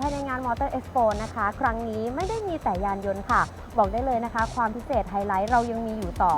ภายในงาน Motor Expo นะคะ ครั้งนี้ไม่ได้มีแต่ยานยนต์ค่ะ บอกได้เลยนะคะ ความพิเศษไฮไลท์เรายังมีอยู่ต่อ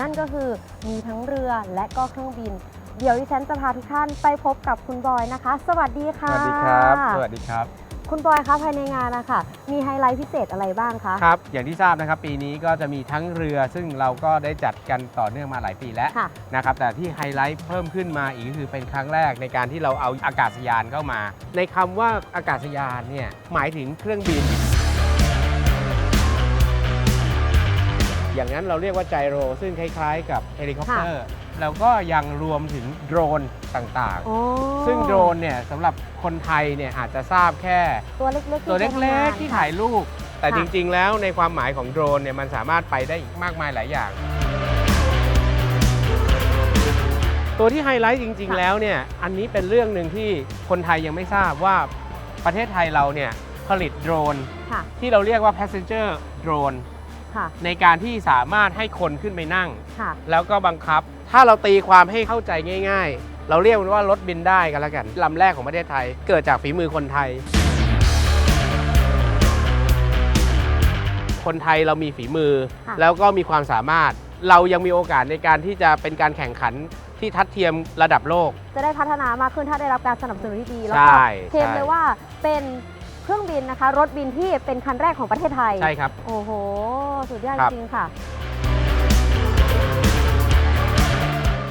นั่นก็คือมีทั้งเรือและก็เครื่องบิน เดี๋ยวดิฉันจะพาทุกท่านไปพบกับคุณบอยนะคะ สวัสดีค่ะวัสดีครับ สวัสดีครับ คุณบอยคะภายในงานนะคะมีไฮไลท์พิเศษอะไรบ้างคะ ครับ อย่างที่ทราบนะครับปีนี้ก็จะมีทั้งเรือซึ่งเราก็ได้จัดกันต่อเนื่องมาหลายปีแล้วค่ะ นะครับแต่ที่ไฮไลท์เพิ่มขึ้นมาอีกก็คือเป็นครั้งแรกในการที่เราเอาอากาศยานเข้ามา ในคำว่าอากาศยานเนี่ยหมายถึงเครื่องบิน อย่างนั้นเราเรียกว่าไจโร ซึ่งคล้ายๆ กับเฮลิคอปเตอร์แล้วก็ยังรวมถึงโดรนต่างโอ้ๆซึ่งโดรนเนี่ยสำหรับคนไทยเนี่ยอาจจะทราบแค่ ตัวเล็กๆตัวใช้ทำเล็งกนๆที่ค่ะถ่ายรูป แต่ค่ะจริงๆ แล้วในความหมายของโดรนเนี่ยมันสามารถไปได้อีกมากมายหลายอย่าง ตัวที่ไฮไลท์จริง ๆ แล้วเนี่ยอันนี้เป็นเรื่องหนึ่งที่คนไทยยังไม่ทราบว่าประเทศไทยเราเนี่ยผลิตโดรนค่ะที่เราเรียกว่า passenger drone ค่ะ ในการที่สามารถให้คนขึ้นไปนั่ง ค่ะ แล้วก็บังคับ ถ้าเราตีความให้เข้าใจง่าย ๆ เราเรียกมันว่ารถบินได้กันแล้วกันลำแรกของประเทศไทย เกิดจากฝีมือคนไทย คนไทยเรามีฝีมือ ค่ะ แล้วก็มีความสามารถ เรายังมีโอกาสในการที่จะเป็นการแข่งขันที่ทัดเทียมระดับโลก จะได้พัฒนามากขึ้นถ้าได้รับการสนับสนุนที่ดี แล้วใช่ก็เคลมใช่ เลยว่าเป็น เครื่องบินนะคะ รถบินที่เป็นคันแรกของประเทศไทย ใช่ครับ โอ้โห สุดยอดครับ จริงๆค่ะ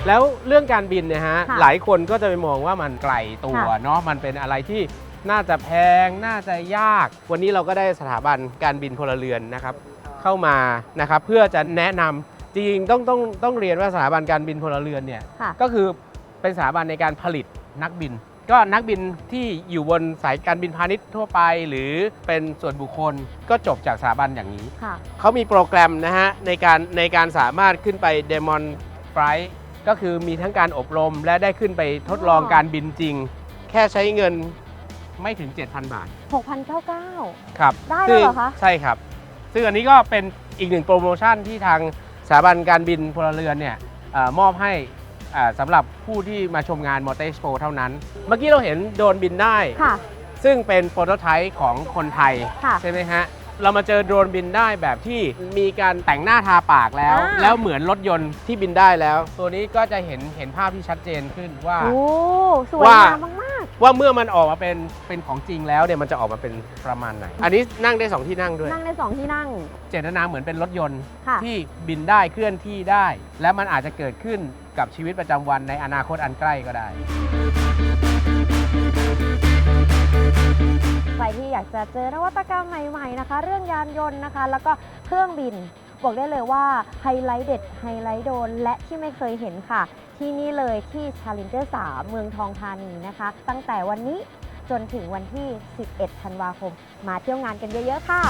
แล้วเรื่องการบินเนี่ยฮะค่ะหลายคนก็จะไปมองว่ามันไกลตัวค่ะ เนาะมันเป็นอะไรที่น่าจะแพงน่าจะยาก วันนี้เราก็ได้สถาบันการบินพลเรือนนะครับ เข้ามานะครับเพื่อจะแนะนำจริงๆต้องต้องต้องเรียนว่าสถาบันการบินพลเรือนเนี่ยค่ะ ก็คือเป็นสถาบันในการผลิตนักบิน ก็นักบินที่อยู่บนสายการบินพาณิชย์ทั่วไป หรือเป็นส่วนบุคคลก็จบจากสถาบันอย่างนี้ ค่ะ เขามีโปรแกรมนะฮะในการในการสามารถขึ้นไปเดมอนไฟล์ก็คือมีทั้งการอบรมและได้ขึ้นไปทดลองอ๋อ การบินจริง แค่ใช้เงินไม่ถึง 7,000 บาท 6,099 ครับได้เลยเหรอคะซึ่งใช่ครับ ซึ่งอันนี้ก็เป็นอีกหนึ่งโปรโมชั่นที่ทางสถาบันการบินพลเรือนเนี่ยเออมอบให้อ่า สำหรับผู้ที่มาชมงานมอเตอร์ p โ o เท่านั้น เมื่อกี้เราเห็นโดรนบินได้ ค่ะ ซึ่งเป็นโปรโตไทป์ของคนไทย ค่ะ ใช่ไหมฮะ เรามาเจอโดรนบินได้แบบที่มีการแต่งหน้าทาปากแล้ว อ่า แล้วเหมือนรถยนต์ที่บินได้แล้ว ตัวนี้ก็จะเห็นเห็นภาพที่ชัดเจนขึ้นว่า โอ้สวยว่า งามมากว่าเมื่อมันออกมาเป็นเป็นของจริงแล้วเนี่ยมันจะออกมาเป็นประมาณไหน อันนี้นั่งได้2ที่นั่งด้วย ๆ นั่งในสองที่นั่ง เจตนาเหมือนเป็นรถยนต์ ค่ะ ที่บินได้เคลื่อนที่ได้ และมันอาจจะเกิดขึ้น กับชีวิตประจำวันในอนาคตอันใกล้ก็ได้ ใครที่อยากจะเจอนวัตกรรมใหม่ๆนะคะ เรื่องยานยนต์นะคะ แล้วก็เครื่องบิน บอกได้เลยว่าไฮไลท์เด็ดไฮไลท์โดน และที่ไม่เคยเห็นค่ะ ที่นี่เลยที่ Challenger 3 เมืองทองธานีนะคะ ตั้งแต่วันนี้จนถึงวันที่ 11 ธันวาคม มาเที่ยวงานกันเยอะ ๆ ค่ะ